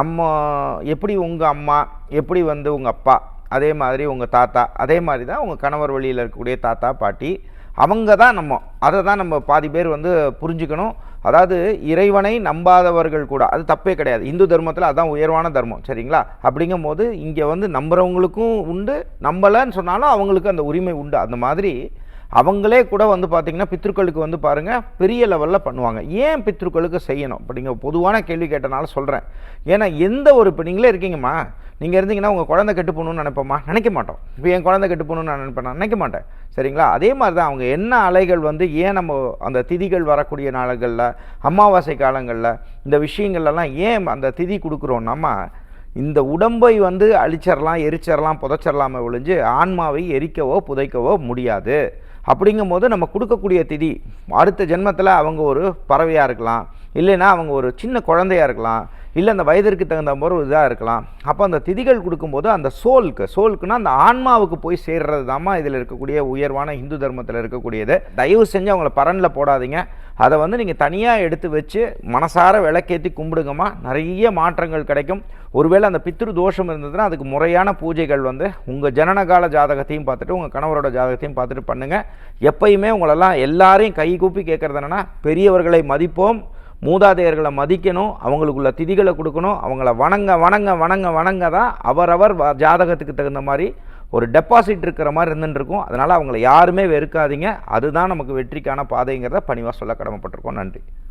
நம்ம எப்படி உங்கள் அம்மா எப்படி வந்து உங்கள் அப்பா அதே மாதிரி உங்கள் தாத்தா அதே மாதிரி தான் உங்கள் கணவர் வழியில் இருக்கக்கூடிய தாத்தா பாட்டி அவங்க தான் நம்ம அதை தான் நம்ம பாதி பேர் வந்து புரிஞ்சுக்கணும். அதாவது இறைவனை நம்பாதவர்கள் கூட அது தப்பே கிடையாது. இந்து தர்மத்தில் அதான் உயர்வான தர்மம் சரிங்களா? அப்படிங்கும் போது இங்கே வந்து நம்புகிறவங்களுக்கும் உண்டு நம்பலைன்னு சொன்னாலும் அவங்களுக்கு அந்த உரிமை உண்டு. அந்த மாதிரி அவங்களே கூட வந்து பார்த்திங்கன்னா பித்ருக்களுக்கு வந்து பாருங்கள் பெரிய லெவலில் பண்ணுவாங்க. ஏன் பித்ருக்களுக்கு செய்யணும்? இப்போ நீங்கள் பொதுவான கேள்வி கேட்டனால சொல்கிறேன் ஏன்னா எந்த ஒரு இப்போ நீங்களே இருக்கீங்கம்மா. நீங்கள் இருந்தீங்கன்னா உங்கள் குழந்தை கெட்டு போகணும்னு நினைப்போமா நினைக்க மாட்டோம். இப்போ என் குழந்தை கெட்டு போகணும்னு நான் நினைப்பேன்? நினைக்க மாட்டேன். சரிங்களா? அதே மாதிரி தான் அவங்க என்ன அலைகள் வந்து ஏன் நம்ம அந்த திதிகள் வரக்கூடிய நாள்களில் அமாவாசை காலங்களில் இந்த விஷயங்கள்லாம் ஏன் அந்த திதி கொடுக்குறோம்னாமா இந்த உடம்பை வந்து அழிச்சிடலாம் எரிச்சிடலாம் புதைச்சிடலாமே ஒழிஞ்சு ஆன்மாவை எரிக்கவோ புதைக்கவோ முடியாது. அப்படிங்கும்போது நம்ம கொடுக்கக்கூடிய திதி அடுத்த ஜென்மத்தில் அவங்க ஒரு பறவையாக இருக்கலாம் இல்லைன்னா அவங்க ஒரு சின்ன குழந்தையாக இருக்கலாம் இல்லை அந்த வயதிற்கு தகுந்த மாதிரி ஒரு இதாக இருக்கலாம். அப்போ அந்த திதிகள் கொடுக்கும்போது அந்த சோலுக்கு சோலுக்குன்னா அந்த ஆன்மாவுக்கு போய் சேர்றது தாம்மா இதில் இருக்கக்கூடிய உயர்வான இந்து தர்மத்தில் இருக்கக்கூடியது. தயவு செஞ்சு அவங்கள பரனில் போடாதீங்க. அதை வந்து நீங்கள் தனியாக எடுத்து வச்சு மனசார விளக்கேற்றி கும்பிடுங்கம்மா. நிறைய மாற்றங்கள் கிடைக்கும். ஒருவேளை அந்த பித்ரு தோஷம் இருந்ததுன்னா அதுக்கு முறையான பூஜைகள் வந்து உங்கள் ஜனனகால ஜாதகத்தையும் பார்த்துட்டு உங்கள் கணவரோட ஜாதகத்தையும் பார்த்துட்டு பண்ணுங்கள் எப்பயுமே உங்களெல்லாம் எல்லாரையும் கை கூப்பி கேட்குறது என்னென்னா பெரியவர்களை மதிப்போம் மூதாதையர்களை மதிக்கணும் அவங்களுக்குள்ள திதிகளை கொடுக்கணும் அவங்கள வணங்க வணங்க வணங்க வணங்க தான் அவரவர் வ- ஜாதகத்துக்கு தகுந்த மாதிரி ஒரு டெபாசிட் இருக்கிற மாதிரி இருந்துட்டுருக்கும். அதனால் அவங்கள யாருமே வெறுக்காதீங்க. அதுதான் நமக்கு வெற்றிக்கான பாதைங்கிறத பணிவாக சொல்ல கடமைப்பட்டிருக்கோம். நன்றி.